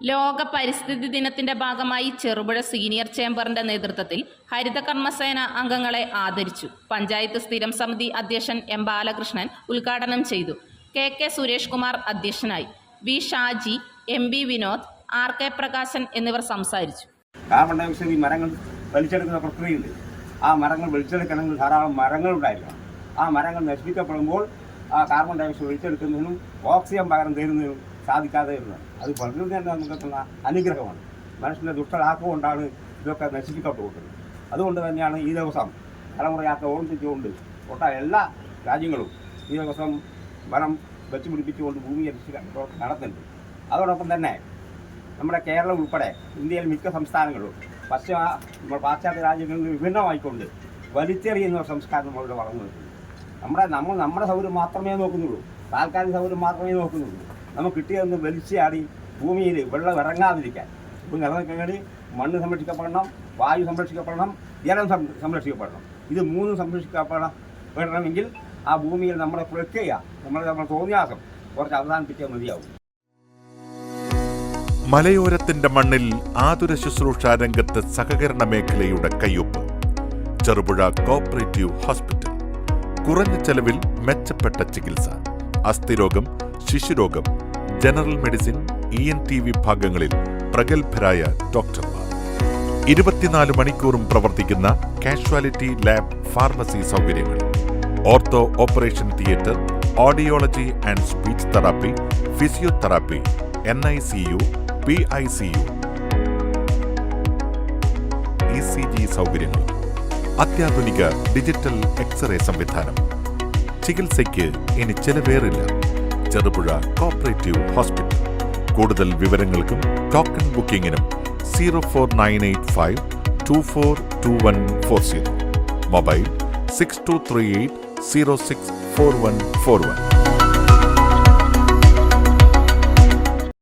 ലോക പരിസ്ഥിതി ദിനത്തിന്റെ ഭാഗമായി ചെറുപുഴ സീനിയർ ചേംബറിന്റെ നേതൃത്വത്തിൽ ഹരിത കർമ്മസേന അംഗങ്ങളെ ആദരിച്ചു. പഞ്ചായത്ത് സ്ഥിരം സമിതി അധ്യക്ഷൻ എം ബാലകൃഷ്ണൻ ഉദ്ഘാടനം ചെയ്തു. കെ കെ സുരേഷ് കുമാർ അധ്യക്ഷനായി. V Shaji M B Vinod R K Prakashan എന്നിവർ സംസാരിച്ചു. കാർബൺ ഡയോക്സൈഡ് ഈ മരങ്ങൾ വലിച്ചെടുക്കുന്ന പ്രക്രിയയുണ്ട്. ആ മരങ്ങൾ വലിച്ചെടുക്കണമെങ്കിൽ ധാരാളം മരങ്ങൾ ഉണ്ടായിരിക്കണം. ആ മരങ്ങൾ നശിപ്പിക്കപ്പെടുമ്പോൾ ആ കാർബൺ ഡയോക്സൈഡ് വലിച്ചെടുക്കുന്നതിനും ഓക്സിജൻ പകരം തരുന്നതിനും സാധിക്കാതെ വരുന്നത് അത് പ്രകൃതി തന്നെ നമുക്കെത്തുന്ന തന്ന അനുഗ്രഹമാണ്. മനുഷ്യന്റെ ദുഷ്ടലാക്കം കൊണ്ടാണ് ഇതൊക്കെ കൊടുക്കുന്നത് അതുകൊണ്ട് തന്നെയാണ് ഈ ദിവസം തലമുറയാത്ര ഓർമ്മിച്ചുകൊണ്ട് ഒട്ട എല്ലാ രാജ്യങ്ങളും ഈ ദിവസം വനം വെച്ച് പിടിപ്പിച്ചുകൊണ്ട് ഭൂമി നടത്തുന്നുണ്ട്. അതോടൊപ്പം തന്നെ നമ്മുടെ കേരളം ഉൾപ്പെടെ ഇന്ത്യയിൽ മിക്ക സംസ്ഥാനങ്ങളും പശ്ചിമ നമ്മുടെ പാശ്ചാത്യ രാജ്യങ്ങളിൽ വിഭിന്നമായിക്കൊണ്ട് വലിച്ചെറിയുന്ന സംസ്കാരം നമ്മളിവിടെ വളർന്നു നിൽക്കുന്നു നമ്മുടെ നമ്മൾ നമ്മുടെ സൗകര്യം മാത്രമേ നോക്കുന്നുള്ളൂ. താൽക്കാലിക സൗകര്യം മാത്രമേ നോക്കുന്നുള്ളൂ. നമുക്ക് കിട്ടിയതെന്ന് വലിച്ചാടി ഭൂമിയിൽ വെള്ളം ഇറങ്ങാതിരിക്കാൻ. ഇപ്പം ഇറങ്ങി മണ്ണ് സംരക്ഷിക്കപ്പെടണം വായു സംരക്ഷിക്കപ്പെടണം ജലം സംരക്ഷിക്കപ്പെടണം. ഇത് മൂന്നും സംരക്ഷിക്കപ്പെടണം പെടണമെങ്കിൽ ആ ഭൂമിയിൽ നമ്മളെ പ്രക്രിയ നമ്മളെ നമ്മുടെ തോന്നിയാസം കുറച്ച് അവസാനിപ്പിച്ചാൽ മതിയാവും. മലയോരത്തിന്റെ മണ്ണിൽ ആതുര ശുശ്രൂഷ രംഗത്ത് സഹകരണ മേഖലയുടെ കയ്യൊപ്പ്. Cherupuzha cooperative hospital. കുറഞ്ഞ ചെലവിൽ മെച്ചപ്പെട്ട ചികിത്സ. അസ്ഥിരോഗം ശിശുരോഗം general medicine E N T വിഭാഗങ്ങളിൽ പ്രഗത്ഭരായ ഡോക്ടർമാർ. ഇരുപത്തിനാല് മണിക്കൂറും പ്രവർത്തിക്കുന്ന കാഷ്വാലിറ്റി ലാബ് ഫാർമസി സൗകര്യങ്ങൾ. Ortho operation theatre audiology and speech therapy physiotherapy N I C U P I C U. E C G സൗകര്യങ്ങൾ. അത്യാധുനിക ഡിജിറ്റൽ എക്സ്റേ സംവിധാനം. ചികിത്സയ്ക്ക് ഇനി ചെലവേറില്ല. Cherupuzha cooperative hospital. കൂടുതൽ വിവരങ്ങൾക്കും token ബുക്കിംഗിനും zero four nine eight five two four two one four zero. Mobile six two three eight zero six four one four one.